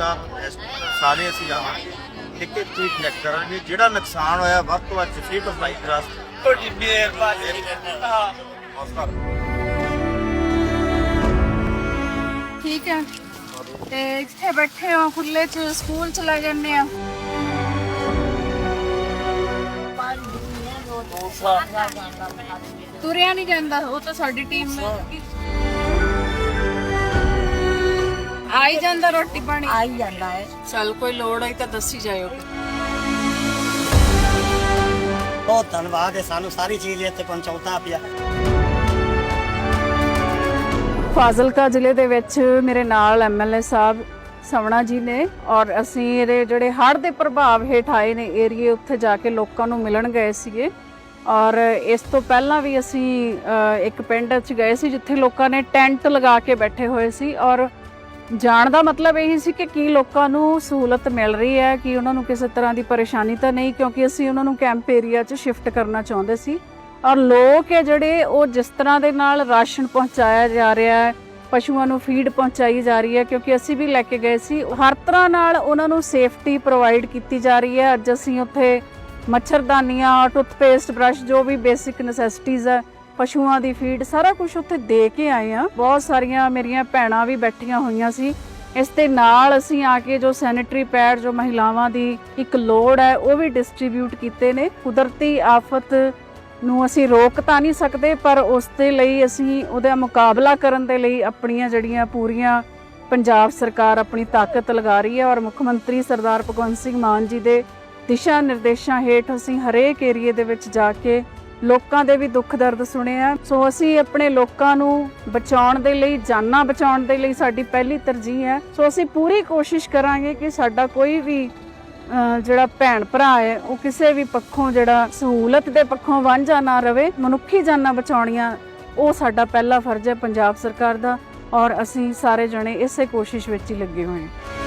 ਸਾਹਿਬ SP ਸਾਰੇ ਅਸੀਂ ਜਾਵਾਂਗੇ ਇੱਕ ਇੱਕ ਚੀਜ਼ ਕਨੈਕਟ ਕਰਾਂਗੇ ਜਿਹੜਾ ਨੁਕਸਾਨ ਹੋਇਆ ਵੱਧ ਤੋਂ ਵੱਧ ਫ੍ਰੀ ਟੂ ਫਲਾਈ ਕਰਾਸ ਤੁਹਾਡੀ ਮਿਹਰਬਾਨੀ। ਹਾਂ। ਠੀਕ ਹੈ। ਤੇ ਇੱਥੇ ਬੈਠੇ ਹੋ ਖੁੱਲੇ ਚ ਸਕੂਲ ਚ ਲੈ ਜੰਨੇ ਆ ਤੁਰਿਆ ਨਹੀਂ ਜਾਂਦਾ ਉਹ ਤਾਂ ਸਾਡੀ ਟੀਮ ਨੇ ਆਈ ਜਾਂਦਾ ਰੋਟੀ ਪਾਣੀ। ਆਈ ਜਾਂਦਾ ਹੈ। ਚੱਲ ਕੋਈ ਲੋੜ ਆਈ ਤਾਂ ਦੱਸੀ ਜਾਇਓ। ਬਹੁਤ ਧੰਨਵਾਦ ਹੈ ਸਾਨੂੰ ਸਾਰੀ ਚੀਜ਼ ਇੱਥੇ ਪਹੁੰਚਾਉਂਦਾ ਪਿਆ। ਫਾਜ਼ਿਲਕਾ ਜ਼ਿਲ੍ਹੇ ਦੇ ਵਿੱਚ ਮੇਰੇ ਨਾਲ ਐਮਐਲਏ ਸਾਹਿਬ ਸਵਣਾ ਜੀ ਨੇ ਔਰ ਅਸੀਂ ਇਹਦੇ ਜਿਹੜੇ ਹੜ੍ਹ ਦੇ ਪ੍ਰਭਾਵ ਹੇਠ ਆਏ ਨੇ ਏਰੀਏ ਉੱਥੇ ਜਾ ਕੇ ਲੋਕਾਂ ਨੂੰ ਮਿਲਣ ਗਏ ਸੀਗੇ। ਔਰ ਇਸ ਤੋਂ ਪਹਿਲਾਂ ਵੀ ਅਸੀਂ ਇੱਕ ਪਿੰਡ 'ਚ ਗਏ ਸੀ ਜਿੱਥੇ ਲੋਕਾਂ ਨੇ ਟੈਂਟ ਲਗਾ ਕੇ ਬੈਠੇ ਹੋਏ ਸੀ ਔਰ ਜਾਣ ਦਾ ਮਤਲਬ ਇਹੀ ਸੀ ਕਿ ਕੀ ਲੋਕਾਂ ਨੂੰ ਸਹੂਲਤ ਮਿਲ ਰਹੀ ਹੈ, ਕਿ ਉਹਨਾਂ ਨੂੰ ਕਿਸੇ ਤਰ੍ਹਾਂ ਦੀ ਪਰੇਸ਼ਾਨੀ ਤਾਂ ਨਹੀਂ, ਕਿਉਂਕਿ ਅਸੀਂ ਉਹਨਾਂ ਨੂੰ ਕੈਂਪ ਏਰੀਆ 'ਚ ਸ਼ਿਫਟ ਕਰਨਾ ਚਾਹੁੰਦੇ ਸੀ। ਔਰ ਲੋਕ ਹੈ ਜਿਹੜੇ, ਉਹ ਜਿਸ ਤਰ੍ਹਾਂ ਦੇ ਨਾਲ ਰਾਸ਼ਨ ਪਹੁੰਚਾਇਆ ਜਾ ਰਿਹਾ ਹੈ, ਪਸ਼ੂਆਂ ਨੂੰ ਫੀਡ ਪਹੁੰਚਾਈ ਜਾ ਰਹੀ ਹੈ, ਕਿਉਂਕਿ ਅਸੀਂ ਵੀ ਲੈ ਕੇ ਗਏ ਸੀ। ਹਰ ਤਰ੍ਹਾਂ ਨਾਲ ਉਹਨਾਂ ਨੂੰ ਸੇਫਟੀ ਪ੍ਰੋਵਾਈਡ ਕੀਤੀ ਜਾ ਰਹੀ ਹੈ। ਅੱਜ ਅਸੀਂ ਉੱਥੇ ਮੱਛਰਦਾਨੀਆਂ ਟੁੱਥਪੇਸਟ ਬ੍ਰਸ਼ ਜੋ ਵੀ ਬੇਸਿਕ ਨੈਸੈਸਿਟੀਜ਼ ਹੈ ਪਸ਼ੂਆਂ ਦੀ ਫੀਡ ਸਾਰਾ ਕੁਝ ਉੱਥੇ ਦੇ ਕੇ ਆਏ ਆ ਬਹੁਤ ਸਾਰੀਆਂ ਮੇਰੀਆਂ ਭੈਣਾਂ ਵੀ ਬੈਠੀਆਂ ਹੋਈਆਂ ਸੀ। ਇਸ ਦੇ ਨਾਲ ਅਸੀਂ ਆ ਕੇ ਜੋ ਸੈਨੀਟਰੀ ਪੈਡ ਜੋ ਮਹਿਲਾਵਾਂ ਦੀ ਇੱਕ ਲੋੜ ਹੈ, ਉਹ ਵੀ ਡਿਸਟ੍ਰੀਬਿਊਟ ਕੀਤੇ ਨੇ। ਕੁਦਰਤੀ ਆਫਤ ਨੂੰ ਅਸੀਂ ਰੋਕ ਤਾਂ ਨਹੀਂ ਸਕਦੇ, ਪਰ ਉਸ ਦੇ ਲਈ ਅਸੀਂ ਉਹਦਾ ਮੁਕਾਬਲਾ ਕਰਨ ਦੇ ਲਈ ਆਪਣੀਆਂ ਜਿਹੜੀਆਂ ਪੂਰੀਆਂ ਪੰਜਾਬ ਸਰਕਾਰ ਆਪਣੀ ਤਾਕਤ ਲਗਾ ਰਹੀ ਹੈ ਔਰ ਮੁੱਖ ਮੰਤਰੀ ਸਰਦਾਰ ਭਗਵੰਤ ਸਿੰਘ ਮਾਨ ਜੀ ਦੇ ਦਿਸ਼ਾ ਨਿਰਦੇਸ਼ਾਂ ਹੇਠ ਅਸੀਂ ਹਰੇਕ ਏਰੀਏ ਦੇ ਵਿੱਚ ਜਾ ਕੇ ਲੋਕਾਂ ਦੇ ਵੀ ਦੁੱਖ ਦਰਦ ਸੁਣੇ ਸੁਣਿਆ ਸੋ ਅਸੀਂ ਆਪਣੇ ਲੋਕਾਂ ਨੂੰ ਬਚਾਉਣ ਦੇ ਲਈ, ਜਾਨਾਂ ਬਚਾਉਣ ਦੇ ਲਈ ਸਾਡੀ ਪਹਿਲੀ ਤਰਜੀਹ ਹੈ। ਸੋ ਅਸੀਂ ਪੂਰੀ ਕੋਸ਼ਿਸ਼ ਕਰਾਂਗੇ ਕਿ ਸਾਡਾ ਕੋਈ ਵੀ ਜਿਹੜਾ ਭੈਣ ਭਰਾ ਹੈ, ਉਹ ਕਿਸੇ ਵੀ ਪੱਖੋਂ ਜਿਹੜਾ ਸਹੂਲਤ ਦੇ ਪੱਖੋਂ ਵਾਂਝਾ ਨਾ ਰਵੇ। ਮਨੁੱਖੀ ਜਾਨਾਂ ਬਚਾਉਣੀਆਂ, ਉਹ ਸਾਡਾ ਪਹਿਲਾ ਫਰਜ਼ ਹੈ ਪੰਜਾਬ ਸਰਕਾਰ ਦਾ। ਔਰ ਅਸੀਂ ਸਾਰੇ ਜਣੇ ਇਸੇ ਕੋਸ਼ਿਸ਼ ਵਿੱਚ ਹੀ ਲੱਗੇ ਹੋਏ ਹਾਂ।